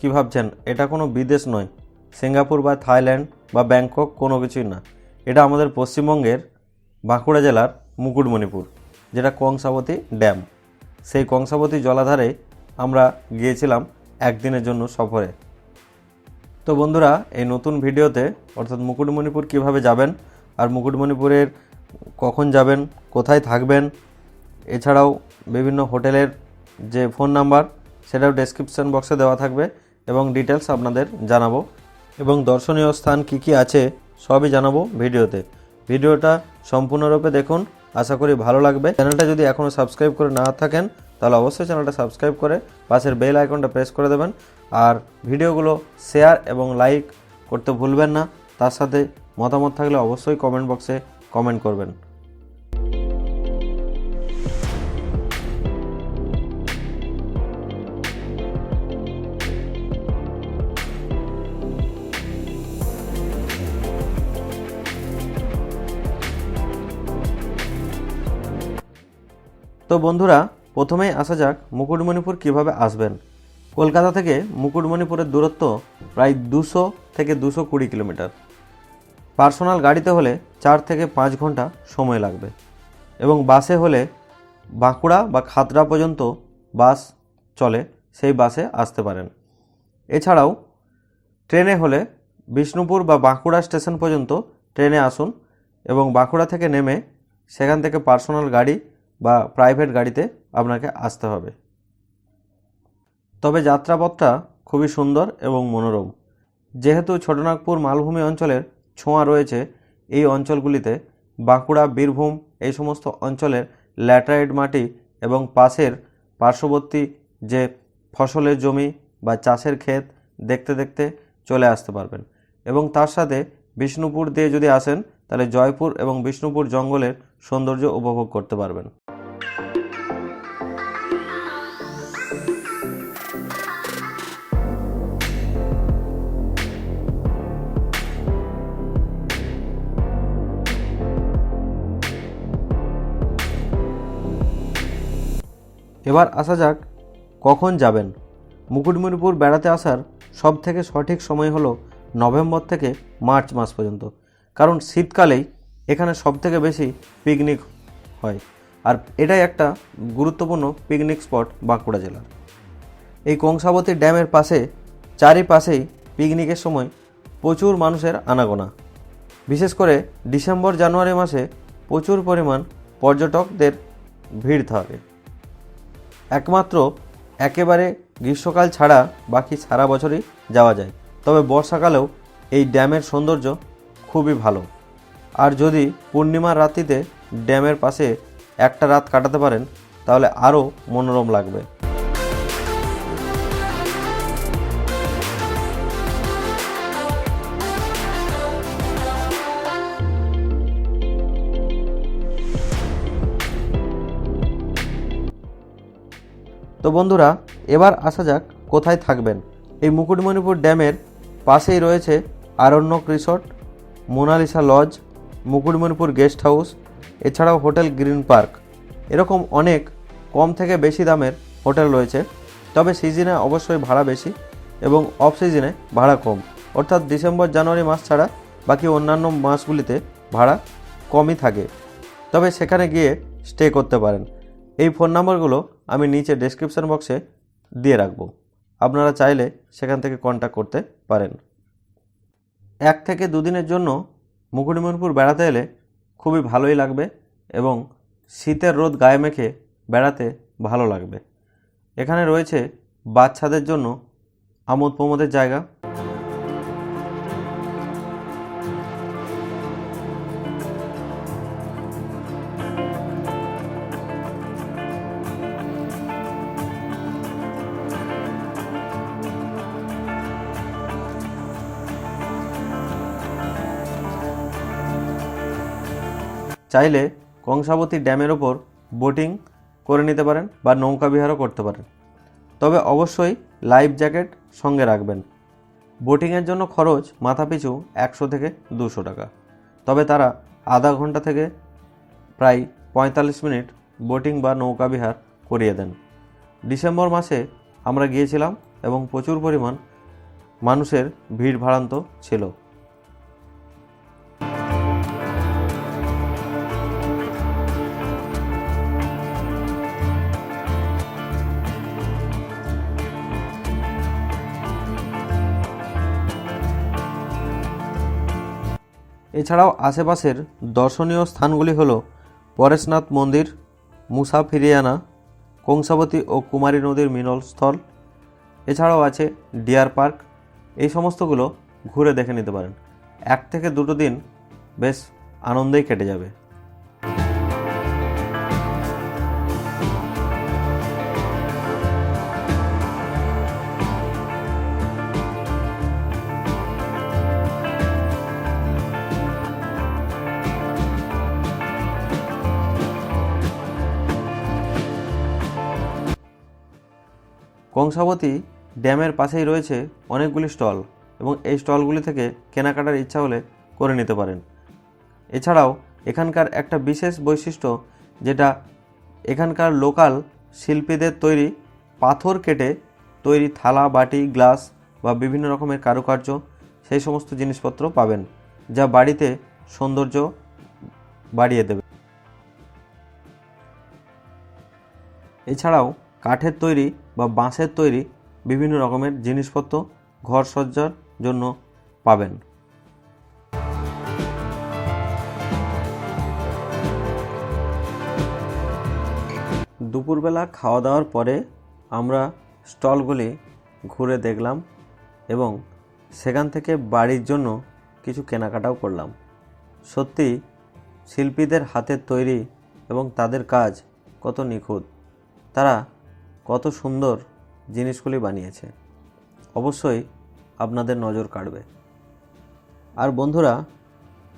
কি ভাবছেন? এটা কোনো বিদেশ নয়। সিঙ্গাপুর বা থাইল্যান্ড বা ব্যাংকক কোনো কিছুই না। এটা আমাদের পশ্চিমবঙ্গের বাঁকুড়া জেলার মুকুটমণিপুর, যেটা কংসাবতী ড্যাম। সেই কংসাবতী জলাধারে আমরা গিয়েছিলাম একদিনের জন্য সফরে। তো বন্ধুরা, এই নতুন ভিডিওতে অর্থাৎ মুকুটমণিপুর কীভাবে যাবেন আর মুকুটমণিপুরের কখন যাবেন, কোথায় থাকবেন, এছাড়াও বিভিন্ন হোটেলের যে ফোন নাম্বার, সেটাও ডেসক্রিপশন বক্সে দেওয়া থাকবে। এবং ডিটেলস আপনাদের জানাব। এবং দর্শনীয় স্থান কি কি আছে, সবই জানাব ভিডিওতে। ভিডিওটা সম্পূর্ণরূপে দেখুন। আশা করি ভালো লাগবে। চ্যানেলটা যদি এখনও সাবস্ক্রাইব করে না থাকেন, তাহলে অবশ্যই চ্যানেলটা সাবস্ক্রাইব করে পাশের বেল আইকনটা প্রেস করে দেবেন। আর ভিডিওগুলো শেয়ার এবং লাইক করতে ভুলবেন না। তার সাথে মতামত থাকলে অবশ্যই কমেন্ট বক্সে কমেন্ট করবেন। তো বন্ধুরা, প্রথমেই আসা যাক মুকুটমণিপুর কীভাবে আসবেন। কলকাতা থেকে মুকুটমণিপুরের দূরত্ব প্রায় দুশো থেকে দুশো কুড়ি কিলোমিটার। পার্সোনাল গাড়িতে হলে চার থেকে পাঁচ ঘণ্টা সময় লাগবে এবং বাসে হলে বাঁকুড়া বা খাতড়া পর্যন্ত বাস চলে, সেই বাসে আসতে পারেন। এছাড়াও ট্রেনে হলে বিষ্ণুপুর বা বাঁকুড়া স্টেশন পর্যন্ত ট্রেনে আসুন এবং বাঁকুড়া থেকে নেমে সেখান থেকে পার্সোনাল গাড়ি বা প্রাইভেট গাড়িতে আপনাকে আসতে হবে। তবে যাত্রাপথটা খুবই সুন্দর এবং মনোরম। যেহেতু ছোটনাগপুর মালভূমি অঞ্চলের ছোঁয়া রয়েছে, এই অঞ্চলগুলিতে বাঁকুড়া, বীরভূম এই সমস্ত অঞ্চলের ল্যাটারাইট মাটি এবং পাশের পার্শ্ববর্তী যে ফসলের জমি বা চাষের ক্ষেত দেখতে দেখতে চলে আসতে পারবেন। এবং তার সাথে বিষ্ণুপুর দিয়ে যদি আসেন, তাহলে জয়পুর এবং বিষ্ণুপুর জঙ্গলের সৌন্দর্য উপভোগ করতে পারবেন। এবার আসা যাক কখন যাবেন। মুকুটমণিপুর বেড়াতে আসার সব থেকে সঠিক সময় হলো নভেম্বর থেকে মার্চ মাস পর্যন্ত, কারণ শীতকালেই এখানে সব থেকে বেশি পিকনিক হয়। আর এটাই একটা গুরুত্বপূর্ণ পিকনিক স্পট বাঁকুড়া জেলার। এই কংসাবতী ড্যামের পাশে, চারিপাশেই পিকনিকের সময় প্রচুর মানুষের আনাগোনা। বিশেষ করে ডিসেম্বর জানুয়ারি মাসে প্রচুর পরিমাণ পর্যটকদের ভিড় থাকে। একমাত্র একেবারে গ্রীষ্মকাল ছাড়া বাকি সারা বছরই যাওয়া যায়। তবে বর্ষাকালেও এই ড্যামের সৌন্দর্য খুবই ভালো। আর যদি পূর্ণিমার রাত্রিতে ড্যামের পাশে একটা রাত কাটাতে পারেন, তাহলে আরও মনোরম লাগবে। তো বন্ধুরা, এবার আসা যাক কোথায় থাকবেন। এই মুকুটমণিপুর ড্যামের পাশেই রয়েছে Aranyak resort, Monalisa lodge, Mukutmanipur guest house, এছাড়াও হোটেল গ্রিন পার্ক। এরকম অনেক কম থেকে বেশি দামের হোটেল রয়েছে, তবে সিজনে অবশ্যই ভাড়া বেশি এবং অফ সিজনে ভাড়া কম। অর্থাৎ ডিসেম্বর, জানুয়ারি মাস ছাড়া বাকি অন্যান্য মাসগুলিতে ভাড়া কমই থাকে। তবে সেখানে গিয়ে স্টে করতে পারেন। এই ফোন নাম্বারগুলো আমি নিচে ডেসক্রিপশান বক্সে দিয়ে রাখব। আপনারা চাইলে সেখান থেকে কন্ট্যাক্ট করতে পারেন। এক থেকে দুদিনের জন্য মুকুটমণিপুর বেড়াতে এলে খুবই ভালোই লাগবে এবং শীতের রোদ গায়ে মেখে বেড়াতে ভালো লাগবে। এখানে রয়েছে বাচ্চাদের জন্য আমোদ প্রমোদের জায়গা চাইলে কংসাবতী ড্যামের ওপর বোটিং করে নিতে পারেন বা নৌকা বিহারও করতে পারেন। তবে অবশ্যই লাইফ জ্যাকেট সঙ্গে রাখবেন। বোটিংয়ের জন্য খরচ মাথাপিছু একশো থেকে দুশো টাকা। তবে তারা আধা ঘণ্টা থেকে প্রায় পঁয়তাল্লিশ মিনিট বোটিং বা নৌকা বিহার করিয়ে দেন। ডিসেম্বর মাসে আমরা গিয়েছিলাম এবং প্রচুর পরিমাণ মানুষের ভিড় ভাড়ান্ত ছিল। এছাড়াও আশেপাশের দর্শনীয় স্থানগুলি হল পরেশনাথ মন্দির মুসাফিরিয়ানা কংসাবতী ও কুমারী নদীর মিলনস্থল এছাড়াও আছে ডিয়ার পার্ক। এই সমস্তগুলো ঘুরে দেখে নিতে পারেন। এক থেকে দুটো দিন বেশ আনন্দেই কেটে যাবে। কংসাবতী ড্যামের পাশেই রয়েছে অনেকগুলি স্টল এবং এই স্টলগুলি থেকে কেনাকাটার ইচ্ছা হলে করে নিতে পারেন। এছাড়াও এখানকার একটা বিশেষ বৈশিষ্ট্য, যেটা এখানকার লোকাল শিল্পীদের তৈরি পাথর কেটে তৈরি থালা, বাটি, গ্লাস বা বিভিন্ন রকমের কারুকার্য সেই সমস্ত জিনিসপত্র পাবেন, যা বাড়িতে সৌন্দর্য বাড়িয়ে দেবে। এছাড়াও কাঠের তৈরি বা বাঁশের তৈরি বিভিন্ন রকমের জিনিসপত্র ঘর সজ্জার জন্য পাবেন। দুপুরবেলা খাওয়া দাওয়ার পরে আমরা স্টলগুলি ঘুরে দেখলাম এবং সেখান থেকে বাড়ির জন্য কিছু কেনাকাটাও করলাম। সত্যি, শিল্পীদের হাতের তৈরি এবং তাদের কাজ কত নিখুঁত। তারা কত সুন্দর জিনিসগুলি বানিয়েছে। অবশ্যই আপনাদের নজর কাড়বে। আর বন্ধুরা,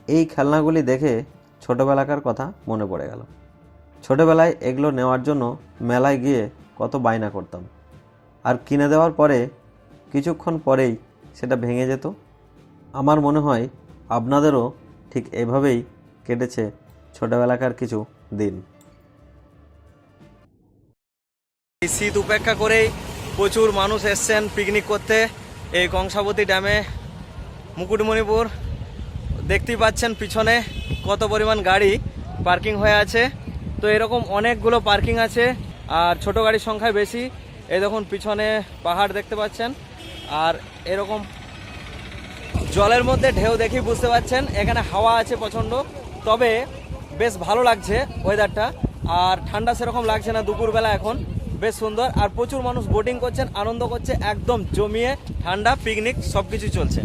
এই খেলনাগুলি দেখে ছোটোবেলাকার কথা মনে পড়ে গেল। ছোটোবেলায় এগুলো নেওয়ার জন্য মেলায় গিয়ে কত বায়না করতাম। আর কিনে দেওয়ার পরে, কিছুক্ষণ পরেই সেটা ভেঙে যেত। আমার মনে হয় আপনাদেরও ঠিক এভাবেই কেটেছে ছোটোবেলাকার কিছু দিন। এই শীত উপেক্ষা করেই প্রচুর মানুষ এসছেন পিকনিক করতে। এই কংসাবতী ড্যামে মুকুটমণিপুর, দেখতেই পাচ্ছেন পিছনে কত পরিমাণ গাড়ি পার্কিং হয়ে আছে। তো এরকম অনেকগুলো পার্কিং আছে, আর ছোট গাড়ির সংখ্যায় বেশি। এই দেখুন পিছনে পাহাড় দেখতে পাচ্ছেন, আর এরকম জলের মধ্যে ঢেউ দেখেই বুঝতে পারছেন এখানে হাওয়া আছে প্রচণ্ড। তবে বেশ ভালো লাগছে ওয়েদারটা আর ঠান্ডা সেরকম লাগছে না দুপুরবেলা এখন। বেশ সুন্দর আর প্রচুর মানুষ বোটিং করছেন, আনন্দ করছে, একদম জমিয়ে, ঠান্ডা পিকনিক সব কিছু চলছে।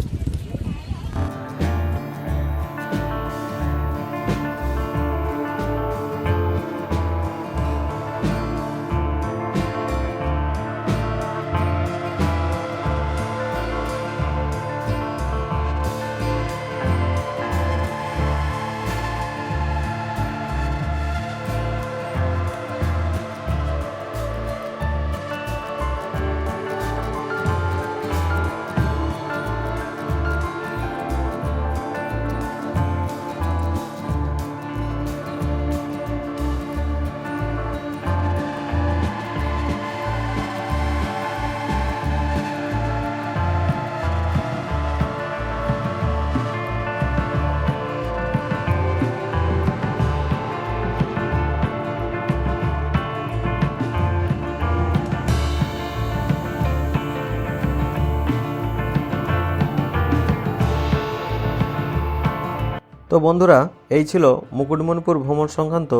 তো বন্ধুরা, এই ছিল মুকুটমণিপুর ভ্রমণ সংক্রান্ত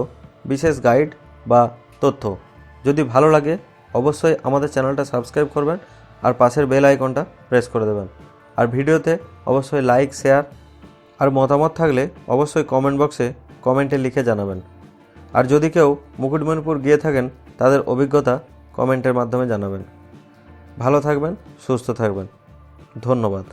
বিশেষ গাইড বা তথ্য। যদি ভালো লাগে, অবশ্যই আমাদের চ্যানেলটা সাবস্ক্রাইব করবেন আর পাশের বেল আইকনটা প্রেস করে দেবেন। আর ভিডিওতে অবশ্যই লাইক, শেয়ার আর মতামত থাকলে অবশ্যই কমেন্ট বক্সে কমেন্টে লিখে জানাবেন। আর যদি কেউ মুকুটমণিপুর গিয়ে থাকেন, তাদের অভিজ্ঞতা কমেন্টের মাধ্যমে জানাবেন। ভালো থাকবেন, সুস্থ থাকবেন। ধন্যবাদ।